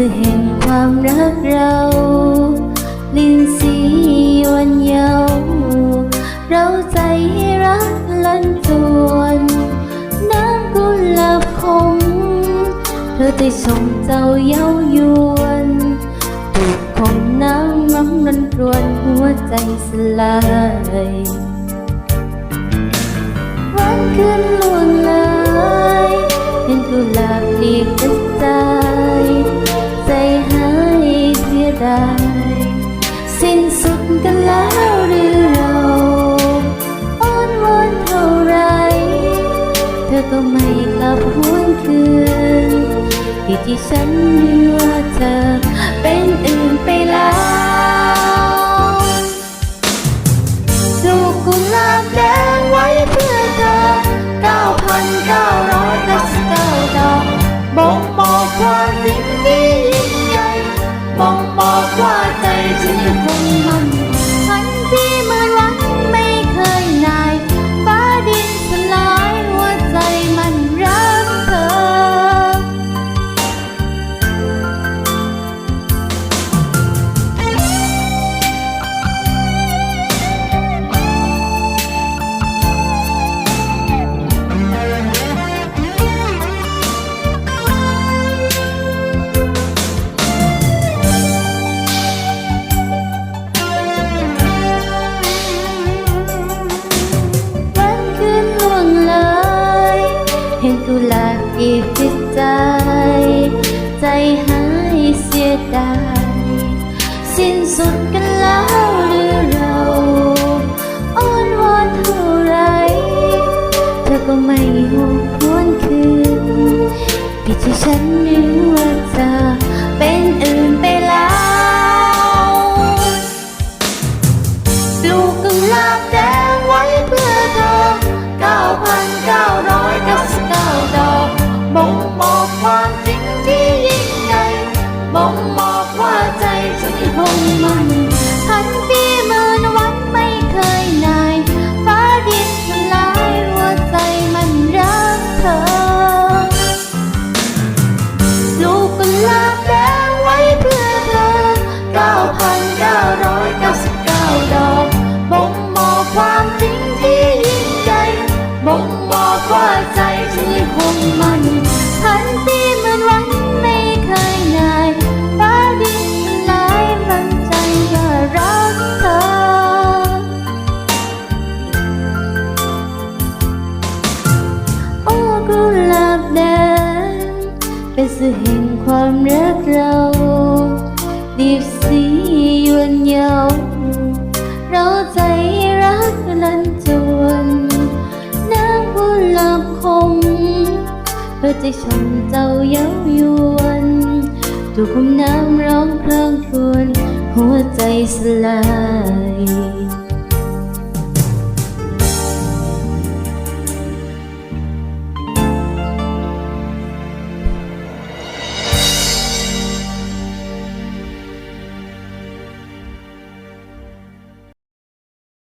สื่อแห่งความรักเรา ลินสีวันเยาว์เราใจรักลันจวนน้ำกุหลาบคงเธอได้ชมเจ้าเย้ายวนถูกคมน้ำน้ำรันรวนหัวใจสลาย วันคืนลว สิ้นสุดกันแล้วหรือเราอ้อนวอนเท่าไร เธอก็ไม่กลับหวนคืนที่ที่ฉันเลือเธอเป็นอื่น ว่าใจฉันยังคงมั่นพัน เห็นกุหลาบอีกติดใจ ใจหายเสียดายสิ้นสุดกันแล้วหรือเราอ้อนวอนเท่าไร เธอก็ไม่ห บ่งบอกความจริงที่ยิ่งใหญ่บ่งบอกว่าใจฉันยังคงมั่น เป็นสื่อแห่งความรักเรา ดีบสียวนเยาวเราใจรักลันจวนน้ำกุหลาบคงเพื่อจะชมเจ้าเย้ายวนถูกคุมน้ำร้องเพลงครวญหัวใจสลาย